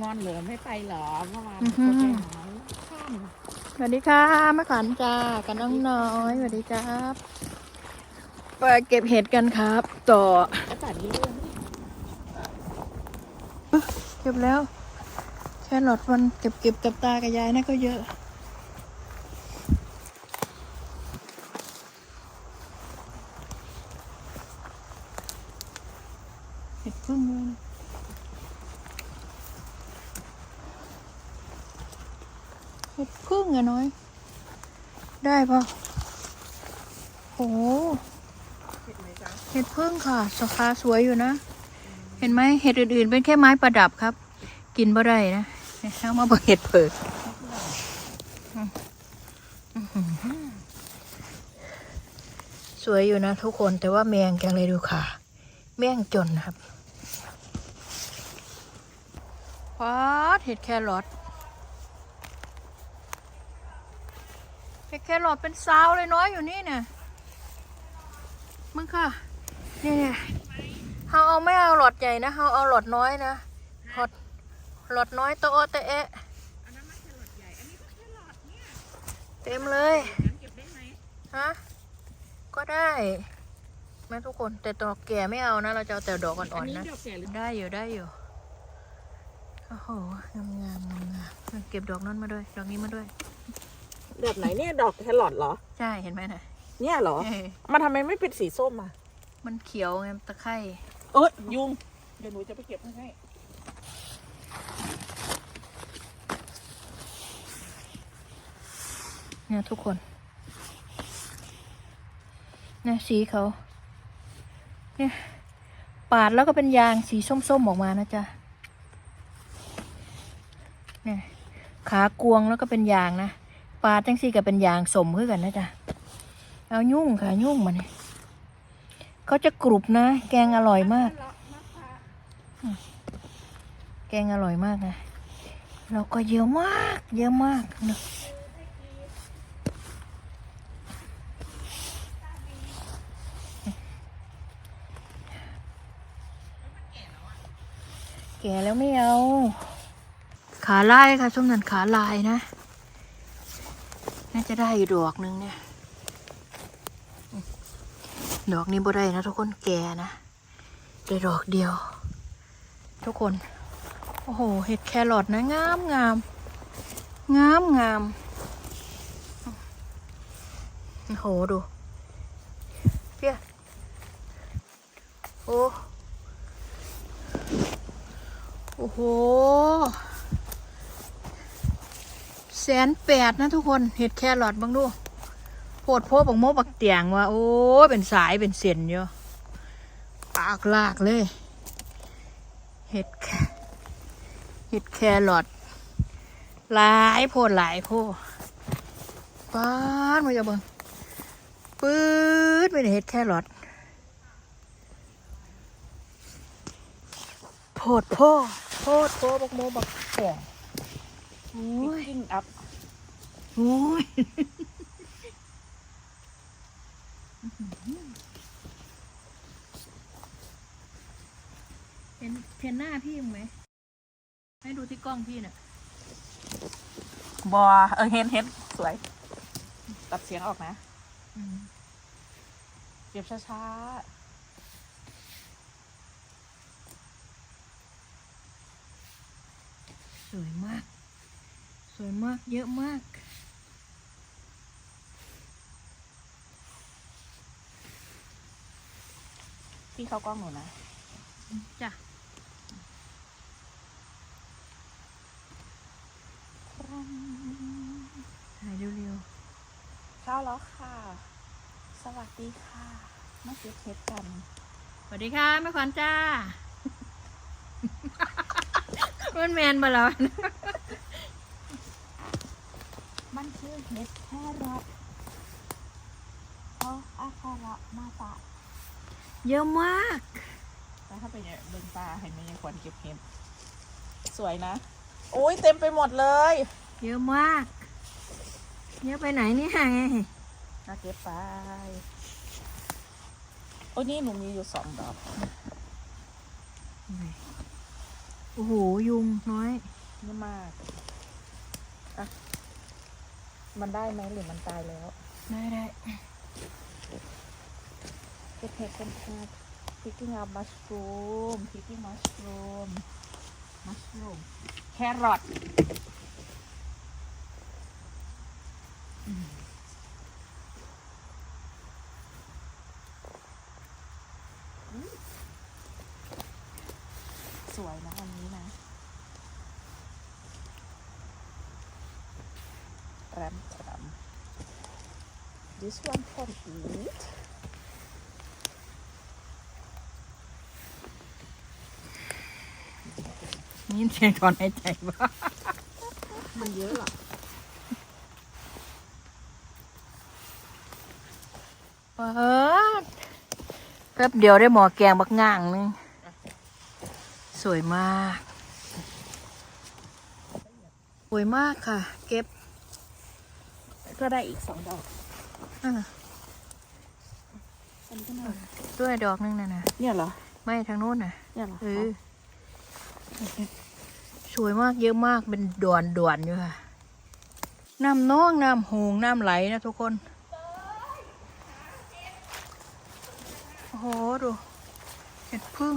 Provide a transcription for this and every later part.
งอนเหรอไม่ไปเหรอเมื่อวานอื้อหือโปรแกรมหาข้ามสวัสดีค่ะแม่ขวัญจ้ากับน้องน้อยสวัสดีครับไปเก็บเห็ดกันครับ ต่ออากาศนี้เรื่องเก็บแล้วแค่หลอดมันเก็บเก็บกับตากับยายนะก็เยอะเห็ดพึ่งเลยนะ เห็ดพึ่งอะน้อย ได้ปะโหเห็ดพึ่งค่ะสาขาสวยอยู่นะ เห็นไหมเห็ดอื่นๆ เป็นแค่ไม้ประดับครับ กินบ่ได้นะเอามาบอกเห็ดเผิดสวยอยู่นะทุกคนแต่ว่าแมงจังเลยดูค่ะ แมงจนนครับว้าดเห็ดแครอทเห็ด แครอทเป็นสาวเลยน้อยอยู่นี่เนี่ยมึงค่ะนี่เนี่ยเราเอาไม่เอาหลอดใหญ่นะเราเอาหลอดน้อยนะหลอดหลอดน้อยโตโอเตะเอะเต็มเลยฮะก็ได้แม่ทุกคนแต่ดอกแก่ไม่เอานะ เราจะเอาแต่ดอกอัอ่อนนนี้ๆนะดอกแก่หรือได้อยู่ได้อยู่โอ้โหงามงามงามงามเก็บดอกนั้นมาด้วย ดอกนี้มาด้วย แบบไหนเนี่ยดอกแครอทเหรอ ใช่เห็นไหมนะเนี่ยเหรอ เอ้ยมันทำไมไม่เป็นสีส้มอะ มันเขียวไงตะไคร่เอ้ยยุง เดี๋ยวหนูจะไปเก็บให้ เนี่ยทุกคนเนี่ยสีเขาเนี่ยปาดแล้วก็เป็นยางสีส้มๆออกมานะจ๊ะเนี่ยขากวงแล้วก็เป็นยางนะ ปาจังสี่ก็เป็นยางสมขึ้นกันนะจ๊ะเอายุ่งค่ะ ยุ่งมาเนี่ยเขาจะกรุบนะ แกงอร่อยมาก แกงอร่อยมากนะเราก็เยอะมาก เยอะมากเนะแก่แล้วไม่เอา ขาลายค่ะช่วงนั้นขาลายนะ น่าจะได้อยู่ดอกนึงเนี่ย ดอกนี้บ่ได้นะทุกคนแก่นะ ได้ดอกเดียว ทุกคน โอ้โห เห็ดแครอทนะ งามงาม งามงาม โอ้โห ดูเพี้ยโอ้ โอ้โห แสนแปดนะทุกคนเห็ดแครอทบ้างดูโพดโพบักโมบักเตียงว่า โอ้ยเป็นสายเป็นเส้นอยู่ปากลากเลย เห็ดแคเห็ดแครอทหลายโพดหลายโพดป้าดมาจะเบิ่งปื๊ดเป็นเห็ดแครอทโพดโพโพดโพบักโมบักเตียงโอ้ยกิ้งอัพ โอ้ยเห็นเห็นหน้าพี่มั้งไหม ให้ดูที่กล้องพี่น่ะบอเออเห็นเห็นสวย ตัดเสียงออกนะอืมเก็บช้าสวยมาก สวยมาก เยอะมาก พี่เขากล้องหนูนะจ้ะถ่ายเร็วเช้าแล้วค่ะ สวัสดีค่ะ มาเก็บเห็ดกันๆสวัสดีค่ะแม่ขวัญจ้า มันแมนบ่แล้ว มันคือเห็ดแครอทเอาอาคาระมาฝาก เยอะมาก แล้วถ้าไปเนี่ยเดินป่าเห็นไหมยังควรเก็บเห็ดสวยนะโอ้ยเต็มไปหมดเลย เยอะมาก เยอะไปไหนเนี่ยไงมาเก็บไปโอ้ยนี่หนูมีอยู่สองดอกโอ้โห ยุงน้อยนี่มากอะมันได้ไหมหรือมันตายแล้ว ได้ได้ เก็บเห็ดกันค่ะ picking up mushroom picking mushroom mushroom carrot อืมอุ๊ยสวยนะอันนี้นะแรมแรม this one can eat ยินเสียงถอนหายใจบ้ามันเยอะเหรอเปิดแป๊บเดียวได้หมอแกงบักง่างนึง สวยมาก สวยมากค่ะ เก็บ ก็ได้อีกสองดอกอะอันนี้ก็น่าด้วยดอกนึงนะนะเนี่ยเหรอ ไม่ทางโน้นนะเนี่ยเหรอเออ สวยมากเยอะมากเป็นด่วนด่วนอยู่ค่ะน้ำน้องน้ำหงน้ำไหลนะทุกคน โอ้โหดูเห็ดพึ่ง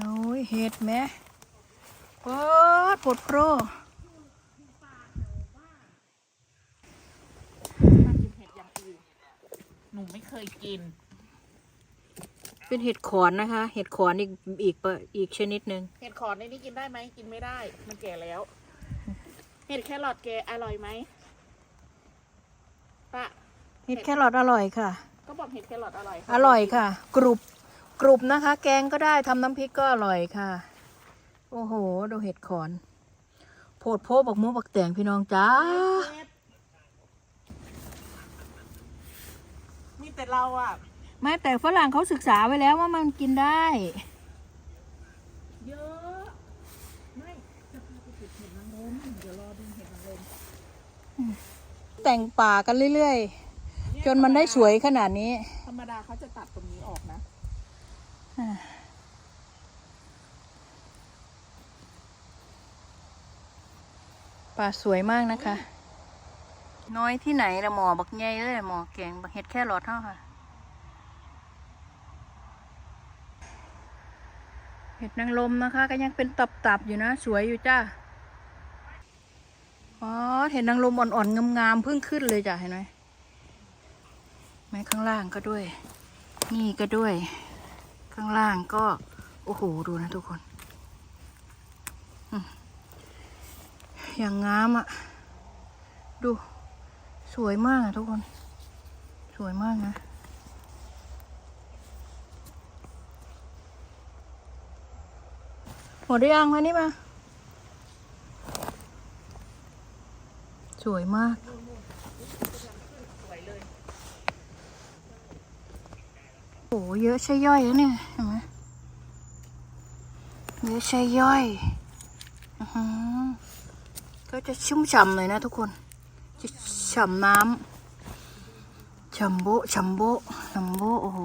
โอ้ย เห็ดแม่ปอดปวดโปรมากินเห็ดอย่างอื่นหนูไม่เคยกิน เป็นเห็ดขอนนะคะ เห็ดขอนอีกอีกประอีกชนิดหนึ่งเห็ดขอนในนี้กินได้ไหมกินไม่ได้ มันแก่แล้ว เห็ดแครอทแกอร่อยไหมปะเห็ดแครอทอร่อยค่ะ ก็บอกเห็ดแครอทอร่อย อร่อยค่ะ กรุบ กรุบนะคะ แกงก็ได้ทำน้ำพริกก็อร่อยค่ะ โอ้โห ดูเห็ดขอน โพดโพบักมูบักแตงพี่น้องจ้าเห็ดมีแต่เราอะ ไม่แต่ฝรั่งเขาศึกษาไว้แล้วว่ามันกินได้ เยอะ ไม่จะพาไปติดเห็ดนางรมเดี๋ยวรอดูเห็ดนางรมแต่งป่ากันเรื่อยๆ จนมันได้สวยขนาดนี้ ธรรมดาเขาจะตัดตรงนี้ออกนะ ป่าสวยมากนะคะ น้อยที่ไหนละหมอบักใหญ่เลยหมอแกงบักเห็ดแค่รอดเท่าค่ะ เห็ดนางลมนะคะ ก็ยังเป็นตับๆอยู่นะ สวยอยู่จ้าอ๋อเห็ดนางลมอ่อนๆงามๆเพิ่งขึ้นเลยจ้ะเห็นไหมแม้ข้างล่างก็ด้วย นี่ก็ด้วย ข้างล่างก็ โอ้โห ดูนะทุกคนอย่างงามอะ่ะ ดูสวยมากอะทุกคน สวยมากนะ หมดหรือยังมานี่มา สวยมาก สวยเลย โอ้เยอะใช่ย่อยแล้วเนี่ยเห็นไหมเยอะใช่ย่อยอือหือก็จะชุ่มฉ่ำเลยนะทุกคน จะฉ่ำน้ำฉ่ำโบฉ่ำโบฉ่ำโบโอ้โห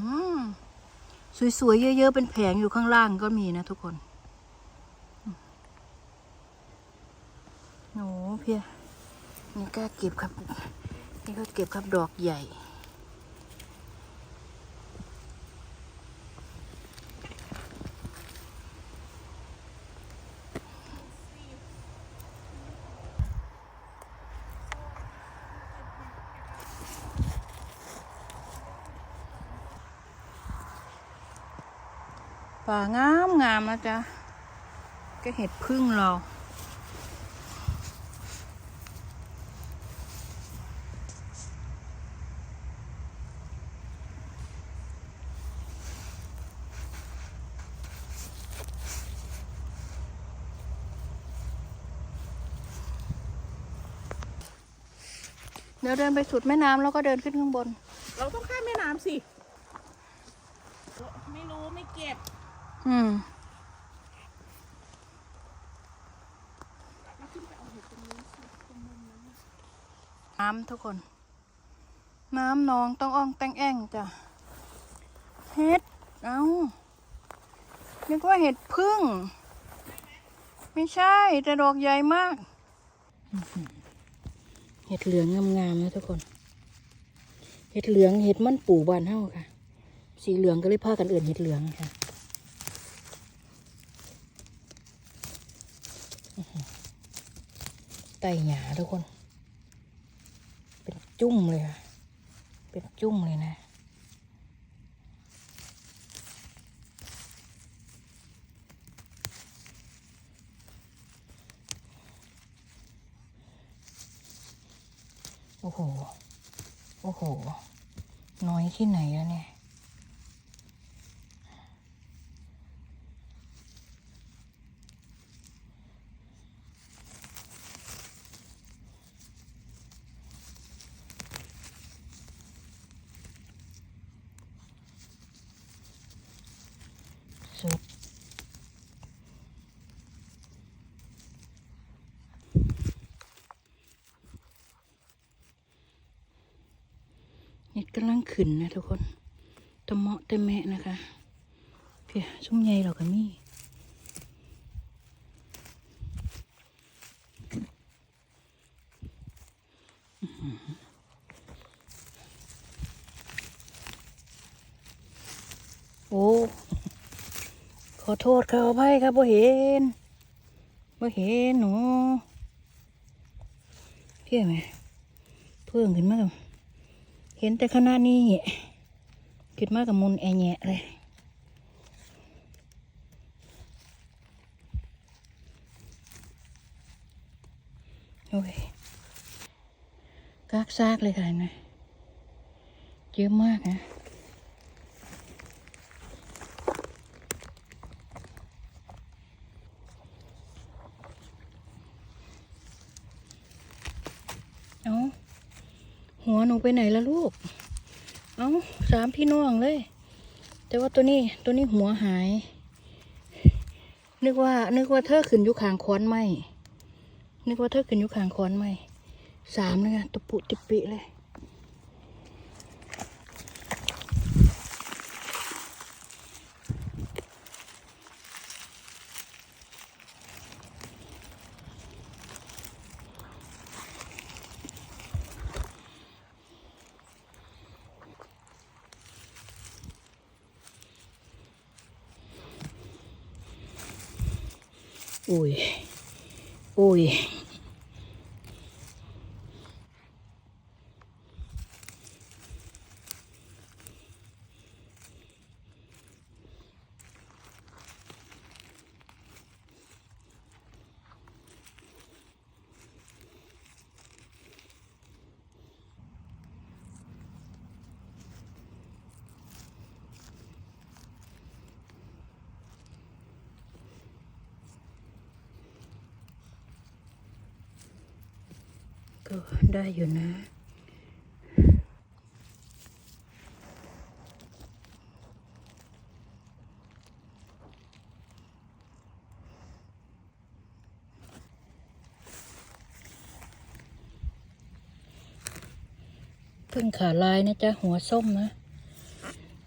อืมสวยๆ เยอะๆ เป็นแผงอยู่ข้างล่างก็มีนะทุกคน โอ้เพียนี่ก็เก็บครับ นี่ก็เก็บครับดอกใหญ่ ป่างามงามนะจ๊ะก็เห็ดพึ่งเรา เดี๋ยวเดินไปสุดแม่น้ำแล้วก็เดินขึ้นข้างบน เราต้องข้ามแม่น้ำสิ ไม่รู้ไม่เก็บ อืมน้ำทุกคน น้ำนองต้องอ่องแตงแอ่งจ้ะ เห็ด เอานึกว่าเห็ดพึ่ง ไม่ใช่แต่ดอกใหญ่มากเห็ดเหลืองงามๆนะทุกคน เห็ดเหลืองเห็ดมันปู่บานเฮาค่ะ สีเหลืองก็เลยพากันเอื่นเห็ดเหลืองค่ะไตหยาทุกคน เป็นจุ้มเลยค่ะ เป็นจุ้มเลยนะ โอ้โห โอ้โห น้อยที่ไหนแล้วเนี่ย กำลังขึ้นนะทุกคนตะเมาะตะแมะนะคะเพียชุ่มใหญ่เราก็มีโอ้ ขอโทษค่ะขออภัยครับบ่เห็นบ่เห็นหนูเพี้ยไหมเพิ่งขึ้นมากับ เห็นแต่ขนาดนี้คิดมากกับมุนแอแยะเลยโอ้ยกากซากเลยค่ะนะเยอะมากนะ เอา หัวหนูไปไหนละลูก เอาสามพี่น้องเลย แต่ว่าตัวนี้ตัวนี้หัวหาย นึกว่า นึกว่าเธอขึ้นอยู่ขางค้อนไม่นึกว่าเธอขึ้นอยู่ขางค้อนไม่สามเลยอะตะปุติปิเลย อุ้ย ก็ได้อยู่นะเพิ่งขาลายนะจ๊ะ หัวส้มนะ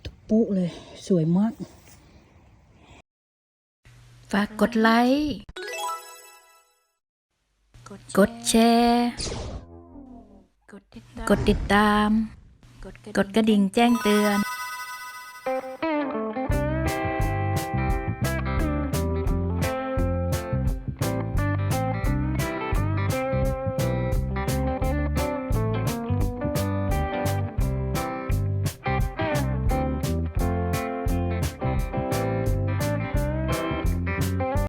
ตุปุเลย สวยมาก ฝากกดไลค์ กดแชร์ กดติดตาม กดกระดิ่งแจ้งเตือน